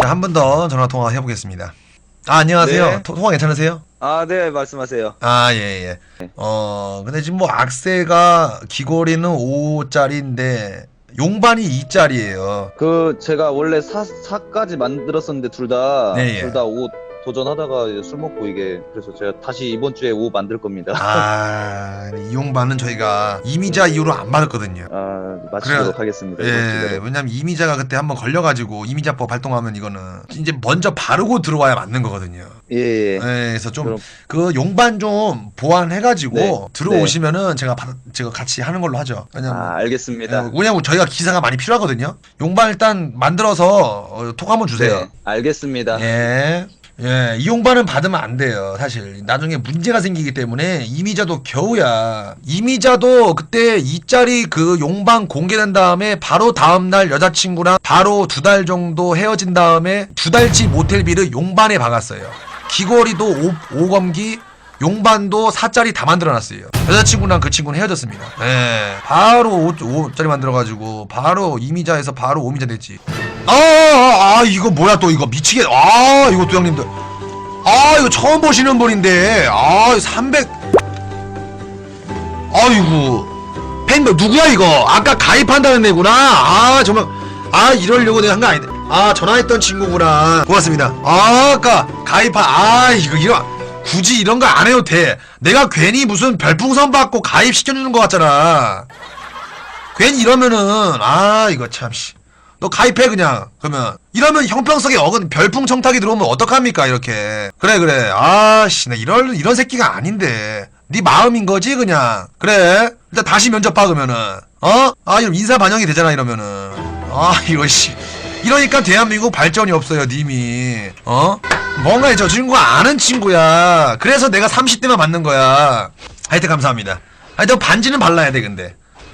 자, 한번더 전화 통화 해보겠습니다. 아, 안녕하세요. 네. 토- 통화 괜찮으세요? 아, 네, 말씀하세요. 아, 예, 예. 어, 근데 지금 뭐 악세가 귀걸이는 5짜리인데 용반이 2짜리예요. 그, 제가 원래 사, 사까지 만들었었는데, 둘 다, 네, 예. 둘다옷 도전하다가 술 먹고 이게, 그래서 제가 다시 이번 주에 옷 만들 겁니다. 아, 이 용반은 저희가 이미자 이후로 안 받았거든요. 아, 마치도록 그래요. 하겠습니다. 예. 왜냐면 이미자가 그때 한번 걸려가지고 이미자법 발동하면 이거는 이제 먼저 바르고 들어와야 맞는 거거든요. 예, 예. 예, 그래서 좀 그 용반 좀 보완해가지고 네. 들어오시면은 제가 받, 제가 같이 하는 걸로 하죠. 왜냐면 아, 알겠습니다. 예, 왜냐면 저희가 기사가 많이 필요하거든요. 용반 일단 만들어서 어, 톡 한번 주세요. 네, 알겠습니다. 예. 예, 이 용반은 받으면 안 돼요. 사실 나중에 문제가 생기기 때문에 이미자도 겨우야. 이미자도 그때 이짜리 그 용반 공개된 다음에 바로 다음 날 여자친구랑 바로 두 달 정도 헤어진 다음에 두 달치 모텔비를 용반에 박았어요. 귀걸이도 오, 오검기 용반도 4짜리 다 만들어놨어요. 여자친구랑 그 친구는 헤어졌습니다. 예, 바로 5, 5짜리 만들어가지고 바로 이미자에서 바로 오미자 됐지. 아, 아, 아, 이거 뭐야 또 이거 미치겠. 아, 이거 또 형님들. 아, 이거 처음 보시는 분인데. 아, 300. 아이고. 팬들 누구야 이거? 아까 가입한다는 애구나. 아, 정말. 아, 이러려고 내가 한 거 아닌데. 아, 전화했던 친구구나. 고맙습니다. 아, 아까 가입한. 아, 이거 이거 굳이 이런 거 안 해도 돼. 내가 괜히 무슨 별풍선 받고 가입 시켜주는 것 같잖아. 괜히 이러면은 아 이거 참 씨. 너 가입해 그냥. 그러면. 이러면 형평성에 어긋 별풍 청탁이 들어오면 어떡합니까 이렇게. 그래 그래. 아씨 나 이런 이런 새끼가 아닌데. 네 마음인 거지 그냥. 그래. 일단 다시 면접 봐 그러면은. 어 아 이러면 인사 반영이 되잖아 이러면은. 아 이거 씨. 이러니까 대한민국 발전이 없어요 님이. 어? 뭔가 저 친구가 아는 친구야. 그래서 내가 30대만 맞는 거야. 하여튼 감사합니다. 하여튼 반지는 발라야 돼 근데